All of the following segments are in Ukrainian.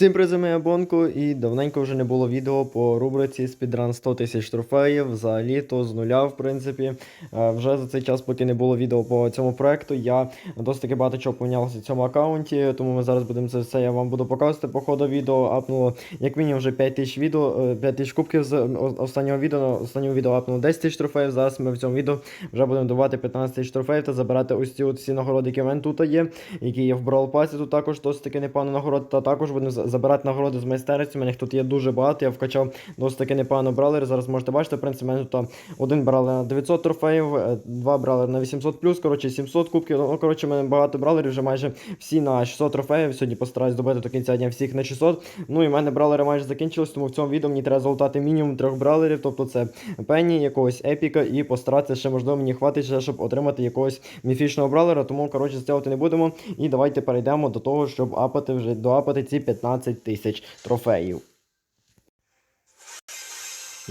Всім призами я Бонко, і давненько вже не було відео по рубриці Speedrun 100 тисяч трофеїв. Взагалі то з нуля, в принципі. Е, Вже за цей час, поки не було відео по цьому проекту, я досить таки багато чого помінялося в цьому аккаунті, тому ми зараз будемо це все. Я вам буду показувати по ходу відео. Апнуло як мінімум вже 5 тисяч відео, е, 5 тисяч кубків з останнього відео. Останнього відео апнуло 10 тисяч трофеїв. Зараз ми в цьому відео вже будемо давати 15 тисяч трофеїв та забирати ось ці от всі нагороди, які в мене тут є, які є в Brawl Pass. Тут також досить таки непогано нагород. Та також будемо за- забирати нагороди з майстерності. У мене їх тут є дуже багато. Я вкачав досить таки непогано бралери. Зараз можете бачити, в принципі, мене тут один бралер на 900 трофеїв, е, два бралери на 800 плюс, коротше, 700 кубків. Ну, коротше, мене багато бралерів, вже майже всі на 600 трофеїв. Сьогодні постараюсь добити до кінця дня всіх на 600. Ну і в мене бралери майже закінчились, тому в цьому відео мені треба залутати мінімум трьох бралерів, тобто це Пенні, якогось епіка, і постаратися ще, можливо, мені хватить щоб отримати якогось міфічного бралера. Тому, коротше, стягувати не будемо. І давайте перейдемо до того, щоб апати вже доапати ці 15 тисяч трофеїв.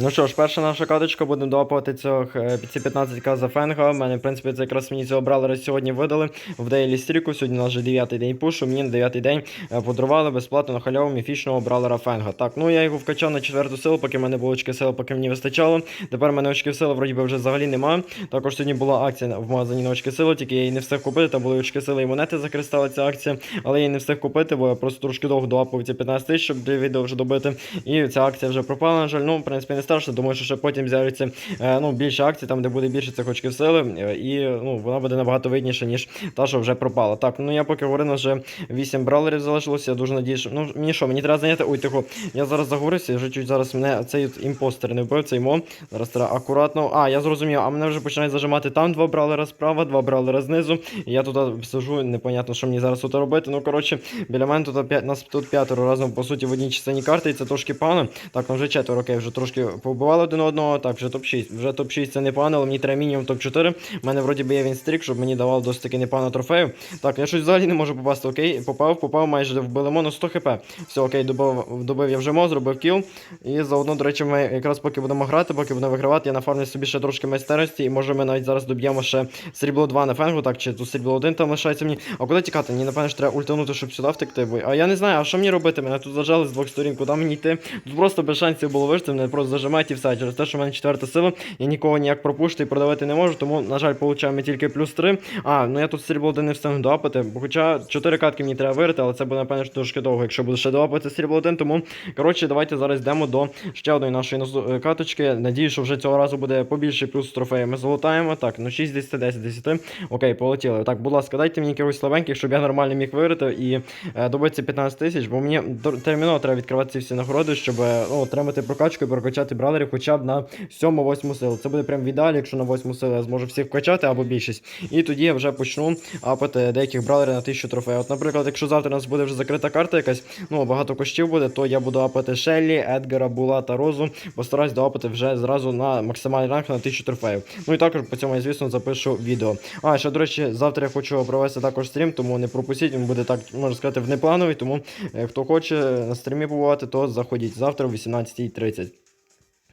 Ну що ж, перша наша каточка, будемо доапувати цього, е, під ці 15к за фенга. Мене, в принципі, це якраз мені цього бралера сьогодні видали в дейлі стріку. Сьогодні у нас вже 9 день пушу. Мені на 9 день е, подарували безплатно на халяву міфічного бралера фенга. Так, ну я його вкачав на четверту силу, поки в мене було очки сили, поки мені вистачало. Тепер в мене очки сили вроді би вже взагалі немає. Також сьогодні була акція в магазині на очки сили, тільки я її не встиг купити. Там були очки сили і монети закристали ця акція, але я її не встиг купити, бо я просто трошки довго доапав ці 15 тисяч, щоб відео вже добити. І ця акція вже пропала, на жаль. Ну, в принципі, не страшно. Думаю, що ще потім з'являться е, ну, більше акцій, там, де буде більше цих очків сили, е, і ну, вона буде набагато видніша, ніж та, що вже пропала. Так, ну я поки говорив, вже 8 бралерів залишилося. Я дуже надіюсь, що. Ну, мені що, мені треба зайняти. Ой, тихо. Я зараз заговорився, вже чуть зараз мене цей імпостер не вбив, цей мон. Зараз треба акуратно. А, я зрозумів, а мене вже починають зажимати там два бралера справа, два бралера знизу. І я тут сижу, непонятно, що мені зараз тут робити. Ну, коротше, біля мене тут нас тут п'ятеро разом, по суті, в одній частині карти, і це трошки погано. Так, ну вже четверо, окей, вже трошки побивали один одного. Так, вже топ-6. Вже топ-6 це непогано, але мені треба мінімум топ-4. У мене вроді би є він стрік, щоб мені давав досить таки непогано трофеїв. Так, я щось взагалі не можу попасти, окей. Попав, попав, майже вбили моно 100 хп. Все, окей, добив, добив я вже мо, зробив кіл. І заодно, до речі, ми якраз поки будемо грати, поки будемо вигравати, я нафармлю собі ще трошки майстерності, і може ми навіть зараз доб'ємо ще срібло 2 на фенгу, так, чи тут срібло 1 там лишається мені. А куди тікати? Мені напевно треба ультанути, щоб сюди втекти. А я не знаю, а що мені робити? Мене тут зажали з двох сторін, куди мені йти? Тут просто без шансів було вижити, мене просто зажимають і все. Через те, що в мене четверта сила, я нікого ніяк пропушити і продавати не можу, тому, на жаль, получаємо тільки плюс 3. А, ну я тут срібло 1 не встигну доапати, бо хоча 4 катки мені треба вирити, але це буде, напевно, трошки довго, якщо буду ще доапати срібло 1. Тому, коротше, давайте зараз йдемо до ще одної нашої е, каточки. Надію, що вже цього разу буде побільше плюс трофеї. Ми залутаємо. Так, ну 6 10, 10, 10. Окей, полетіли. Так, будь ласка, дайте мені якихось слабеньких, щоб я нормально міг вирити і е, добити 15 тисяч, бо мені терміново треба відкривати ці всі нагороди, щоб е, ну, отримати прокачку і прокачати бралерів хоча б на 7-8 силу. Це буде прям в ідеалі, якщо на 8 силу я зможу всіх вкачати або більшість. І тоді я вже почну апати деяких бралерів на 1000 трофеїв. От, наприклад, якщо завтра у нас буде вже закрита карта якась, ну багато коштів буде, то я буду апати Шеллі, Едгара, Була та Розу. Постараюсь доапати вже зразу на максимальний ранг на 1000 трофеїв. Ну і також по цьому я, звісно, запишу відео. А, ще, до речі, завтра я хочу провести також стрім, тому не пропустіть, він буде так, можна сказати, внеплановий, тому е, хто хоче на стрімі побувати, то заходіть завтра о 18.30.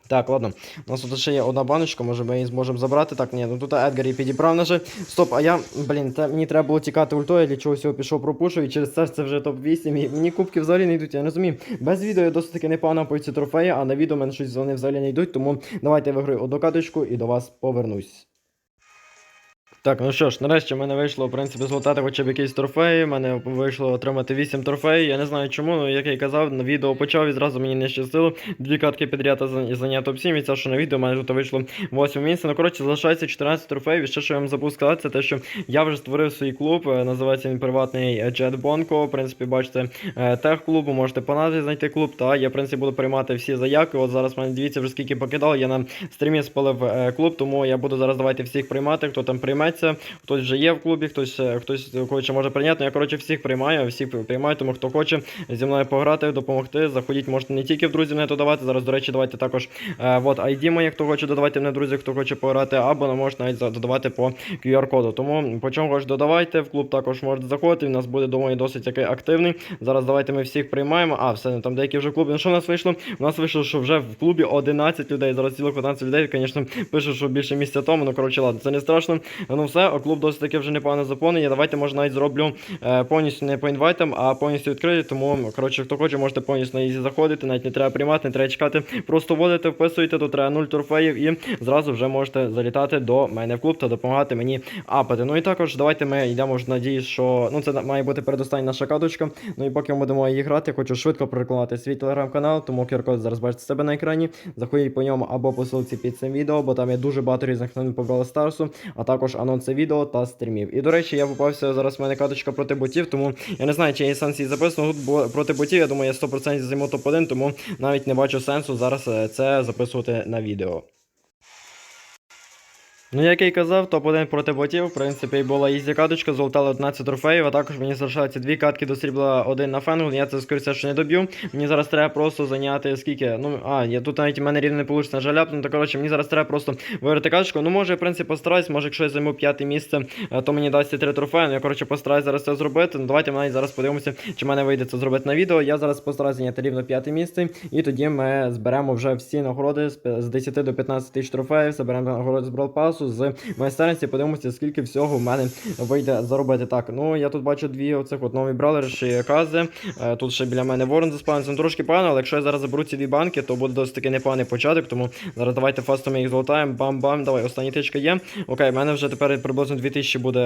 Так, ладно. У нас тут ще є одна баночка, може ми її зможемо забрати. Так, ні, ну тут Едгар її підібрав наже. Стоп, а я, блін, це, мені треба було тікати ультою, для чогось його пішов пропушу, і через це це вже топ-8. І мені кубки взагалі не йдуть, я не розумію. Без відео я досить таки непогано по ці трофеї, а на відео мене щось вони взагалі не йдуть, тому давайте виграю одну каточку і до вас повернусь. Так, ну що ж, нарешті в мене вийшло, в принципі, злотати хоча б якісь трофеї. В мене вийшло отримати 8 трофеїв. Я не знаю чому, але як я і казав, на відео почав і зразу мені не щастило. Дві катки підряд і зайняти топ-7, і це, що на відео в мене тут вийшло 8 місце. Ну, коротше, залишається 14 трофеїв. І ще, що я вам забув сказати, це те, що я вже створив свій клуб. е, Називається він приватний Jet Bonko. В принципі, бачите, е, тех клубу, можете по назві знайти клуб. Та я, в принципі, буду приймати всі заявки. От зараз мене дивіться вже скільки покидали. Я на стрімі спалив е, клуб, тому я буду зараз давайте всіх приймати, хто там прийметься. Хтось вже є в клубі, хтось е, хтось хоче може прийняти. Ну, я коротше всіх приймаю, всіх приймаю, тому хто хоче зі мною пограти, допомогти. Заходіть, можете не тільки в друзі мене додавати. Зараз, до речі, давайте також е, от ID моє, хто хоче додавати мене друзі, хто хоче пограти, або не можете навіть додавати по QR-коду. Тому по чому хочеш додавайте, в клуб також можете заходити. У нас буде, думаю, досить такий активний. Зараз давайте ми всіх приймаємо. А, все, там деякі вже клуби. Ну що в нас вийшло? У нас вийшло, що вже в клубі 11 людей. Зараз цілих 11 людей, звісно, пишуть, що більше місця тому. Ну коротше, ладно, це не страшно. Ну, все, а клуб досить таки вже непогано заповнений. Давайте може навіть зроблю е, повністю не по інвайтам, а повністю відкритий. Тому, коротше, хто хоче, можете повністю на ізі заходити, навіть не треба приймати, не треба чекати. Просто вводите, вписуєте, тут треба 0 трофеїв і зразу вже можете залітати до мене в клуб та допомагати мені апати. Ну і також давайте ми йдемо вже надіюсь, що ну це має бути передостання наша каточка. Ну і поки ми будемо її грати, хочу швидко прорекламувати свій телеграм-канал, тому QR-код зараз бачите себе на екрані. Заходіть по ньому або по ссылці під цим відео, бо там є дуже багато різних новин по Brawl Старсу, а також анонси відео та стрімів. І до речі, я попався зараз в мене каточка проти ботів, тому я не знаю, чи є сенс її записано. Тут бо проти ботів, я думаю, я 100% займу топ-1, тому навіть не бачу сенсу зараз е, це записувати на відео. Ну, як я й казав, топ-1 проти ботів, в принципі, була ізі каточка, золотали 11 трофеїв, а також мені залишаються дві катки до срібла один на фенгу, я це скоріше що не доб'ю. Мені зараз треба просто зайняти скільки. Ну, а, я тут навіть у мене рівно не на жаль, ляпнути. Коротше, мені зараз треба просто виграти каточку. Ну, може, в принципі, постараюсь, може, якщо я займу п'яте місце, е, то мені дасть три трофеї. Ну, я, коротше, постараюсь зараз це зробити. Ну, давайте навіть зараз подивимося, чи в мене вийде це зробити на відео. Я зараз постараюсь зайняти рівно п'яте місце, і тоді ми зберемо вже всі нагороди з пе- 10 до 15 тисяч трофеїв, зберемо нагороди з Brawl З майстерності, подивимося, скільки всього в мене вийде заробити. Так, ну я тут бачу дві оцих от нові бралери, ще кази. Е, Тут ще біля мене ворон заспавнився. Трошки погано, але якщо я зараз заберу ці дві банки, то буде досить таки непоганий початок. Тому зараз давайте фастом їх золотаємо. Бам-бам. Давай, остання тичка є. Окей, в мене вже тепер приблизно 2000 буде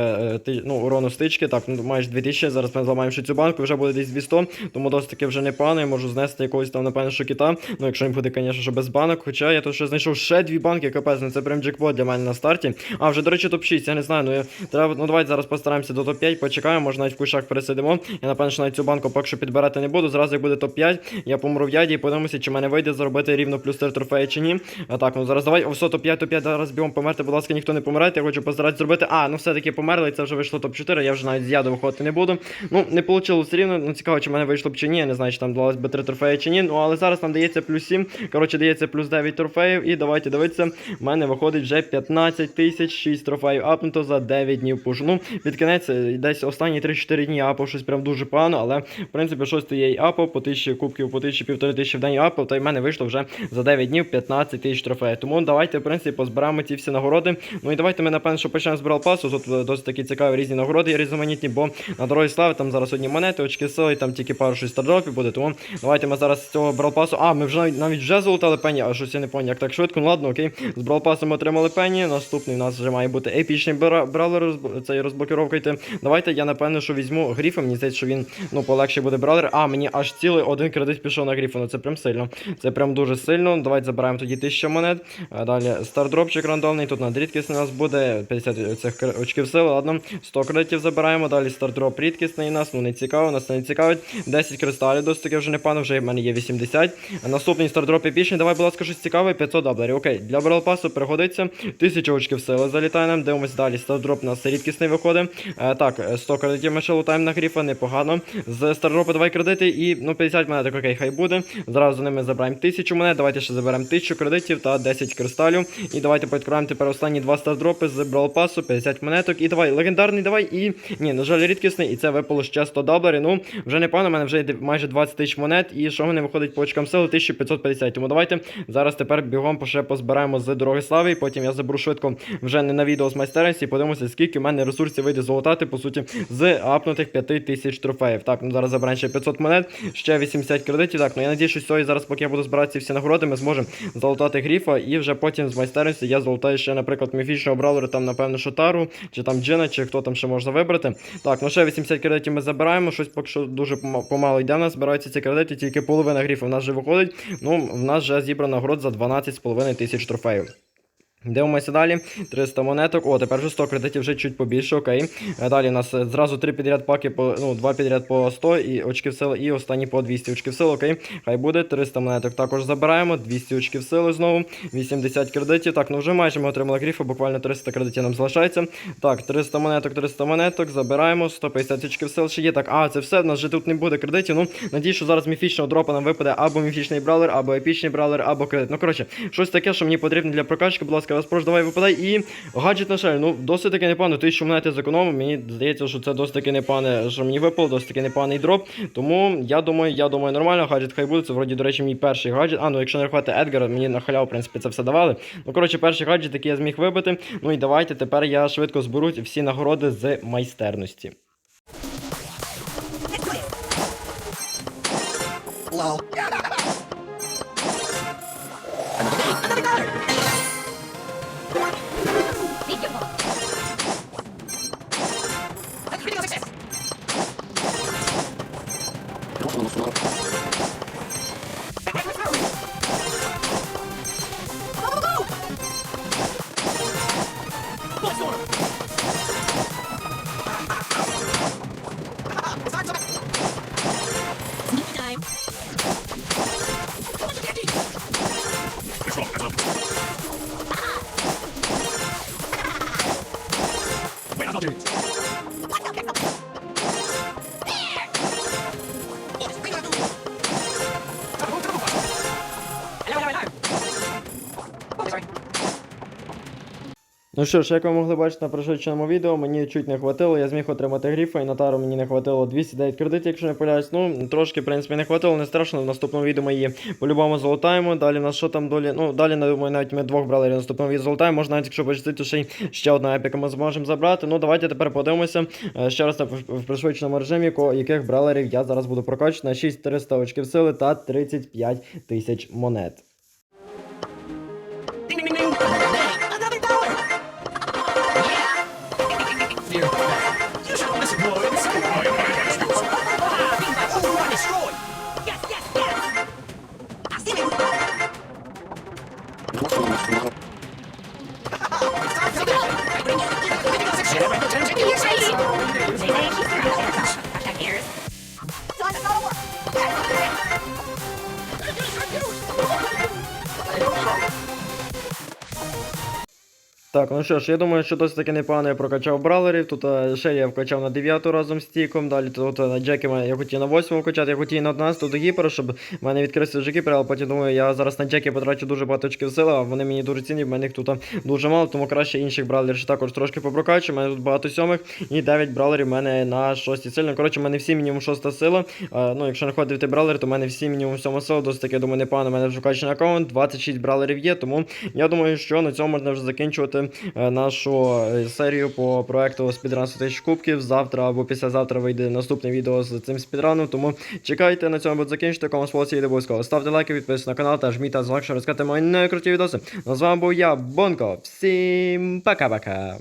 е, ну, урону стички. Так, ну майже 2000. Зараз ми зламаємо ще цю банку, вже буде десь 200, тому досить таки вже непогано. Я можу знести якогось там, напевно, що кита. Ну, якщо не буде, звісно, що без банок. Хоча я тут ще знайшов ще дві банки, капець, ну це прям джекпот для мене на старті. А, вже, до речі, топ-6, я не знаю. Ну, я, треба, ну давайте зараз постараємося до топ-5, почекаємо, може навіть в кущах пересидимо. Я напевно, що навіть цю банку поки що підбирати не буду. Зразу як буде топ-5, я помру в яді і подивимося, чи мене вийде заробити рівно плюс 3 трофеї чи ні. А так, ну зараз давай, все, топ-5, топ-5, зараз бігом померти, будь ласка, ніхто не помирайте, я хочу постаратися зробити. А, ну все-таки померли, це вже вийшло топ-4, я вже навіть з яду виходити не буду. Ну, не вийшло все рівно, ну цікаво, чи мене вийшло б чи ні, я не знаю, чи там далось би 3 трофеї чи ні. Ну, але зараз нам дається плюс 7, коротше, дається плюс 9 трофеїв, і давайте дивитися, в мене виходить вже 15 тисяч 6 трофеїв апнуто за 9 днів пушу. Ну, під кінець е, десь останні 3-4 дні апав щось прям дуже погано, але в принципі щось то є і апав, по тисячі кубків, по тисячі півтори тисячі в день апав, та й в мене вийшло вже за 9 днів 15 тисяч трофеїв. Тому давайте, в принципі, позбираємо ці всі нагороди. Ну і давайте ми, напевно, що почнемо з Брал Пасу. Тут е, досить такі цікаві різні нагороди різноманітні, бо на дорозі слави там зараз одні монети, очки сили, там тільки пару щось стардропів буде. Тому давайте ми зараз з цього Брал Пасу. А, ми вже навіть, вже золотали пені, а щось я не пам'ятаю, як так швидко. Ну ладно, окей. З Брал Пасом ми отримали пені. Наступний у нас вже має бути епічний бра- бравлер, розб- цей розблокировка йти. Давайте я напевно, що візьму гріфа. Мені здається, що він ну полегше буде бравлер. А, мені аж цілий один кредит пішов на гріфа. Ну це прям сильно. Це прям дуже сильно. Давайте забираємо тоді 1000 монет. Далі стардропчик рандомний. Тут на рідкісний у нас буде 50 цих очків сили. Ладно, 100 кредитів забираємо. Далі стардроп рідкісний у нас. Ну не цікаво, нас не цікавить. 10 кристалів досить таки вже непогано, вже в мене є 80. Наступний стардроп епічний. Давай, будь ласка, щось цікаве. 500 доларів. Окей, для Брал Пасу пригодиться. 1000 очків сили залітає нам. Дивимось далі. Стардроп у нас рідкісний виходить. Е, так, е, 100 кредитів ми ще лутаємо на гріфа, непогано. З стардропу давай кредити і ну 50 монеток, окей, хай буде. Зразу ними забираємо 1000 монет. Давайте ще заберемо 1000 кредитів та 10 кристалів. І давайте підкриваємо тепер останні два стардропи з Pass, 50 монеток. І давай, легендарний, давай. І ні, на жаль, рідкісний. І це випало ще 100 доларів. Ну, вже непогано, у мене вже майже 20 тисяч монет. І що мене виходить по очкам сили 1550. Тому давайте зараз тепер бігом ще позбираємо з дороги слави. І потім я заберу швидко вже не на відео з майстерності. Подивимося, скільки в мене ресурсів вийде золотати, по суті, з апнутих 5000 трофеїв. Так, ну зараз забираємо ще 500 монет, ще 80 кредитів. Так, ну я надію, що сьогодні зараз, поки я буду збирати всі нагороди, ми зможемо залутати гріфа. І вже потім з майстерності я залутаю ще, наприклад, міфічного браулера, там, напевно, Шотару, чи там Джина, чи хто там ще можна вибрати. Так, ну ще 80 кредитів ми забираємо. Щось поки що дуже пома- помало йде в нас. Збираються ці кредити, тільки половина гріфа в нас вже виходить. Ну, в нас вже зібрано нагород за 12,5 тисяч трофеїв. Дивимося далі. 300 монеток. О, тепер вже 100 кредитів вже чуть побільше, окей. Е, Далі у нас е, зразу 3 підряд паки по ну, 2 підряд по 100 і очків сили, і останні по 200 очків сили, окей. Хай буде. 300 монеток також забираємо. 200 очків сили знову. 80 кредитів. Так, ну вже майже ми отримали гріфа, буквально 300 кредитів нам залишається. Так, 300 монеток, 300 монеток, забираємо. 150 очків сил ще є. Так, а, це все. У нас же тут не буде кредитів. Ну, надію, що зараз міфічного дропа нам випаде або міфічний бравлер, або епічний бравлер, або кредит. Ну, коротше, щось таке, що мені потрібно для прокачки. Будь ласка, ласка, розпрошу, давай випадай. І гаджет на шель. Ну, досить таки непогано. Тисячу монети зекономив. Мені здається, що це досить таки непогане, що мені випало, досить таки непоганий дроп. Тому я думаю, я думаю, нормально. Гаджет хай буде. Це вроді, до речі, мій перший гаджет. А, ну якщо не рахувати Едгара, мені на халяву, в принципі, це все давали. Ну, коротше, перший гаджет, який я зміг вибити. Ну і давайте тепер я швидко зберу всі нагороди з майстерності. Lol. やだ Ну що ж, як ви могли бачити на прошедшому відео, мені чуть не хватило, я зміг отримати гріфа, і на тару мені не хватило 209 кредитів, якщо не помиляюсь. Ну, трошки, в принципі, не хватило, не страшно. В наступному відео ми її по-любому золотаємо. Далі в нас що там долі? Ну, далі, я думаю, навіть ми двох брали в наступному відео золотаємо. Можна навіть, якщо почистити, ще й ще одна епіка ми зможемо забрати. Ну, давайте тепер подивимося. е, Ще раз в пришвидшеному режимі, яких бралерів я зараз буду прокачувати на 6300 очків сили та 35 тисяч монет. Так, ну що ж, я думаю, що досить таки непогано я прокачав бралерів. Тут е, ще я вкачав на 9 разом з тіком. Далі тут е, на Джекі я хотів на 8 вкачати, я хотів на 11 до гіпера, щоб в мене відкрився вже гіпер, але потім думаю, я зараз на Джекі потрачу дуже багато очків сили, а вони мені дуже цінні, в мене їх тут е, дуже мало, тому краще інших бралерів ще також трошки попрокачу. У мене тут багато сьомих і 9 бралерів в мене на 6 сильно. Коротше, в мене всі мінімум 6 сила. Е, ну, якщо не ходити бралери, то в мене всі мінімум 7 сила. Досить таки, я думаю, непогано. У мене вже вкачаний аккаунт, 26 бралерів є, тому я думаю, що на цьому можна вже закінчувати е, нашу е, серію по проекту спідран 100 тисяч кубків. Завтра або післязавтра вийде наступне відео з цим спідраном. Тому чекайте, на цьому буде закінчити. Кому сподобалося, відео обов'язково. Ставте лайки, підписуйтесь на канал та жміть та дзвоник, щоб розказати мої найкруті відоси. Ну, з вами був я, Бонко. Всім пока-пока.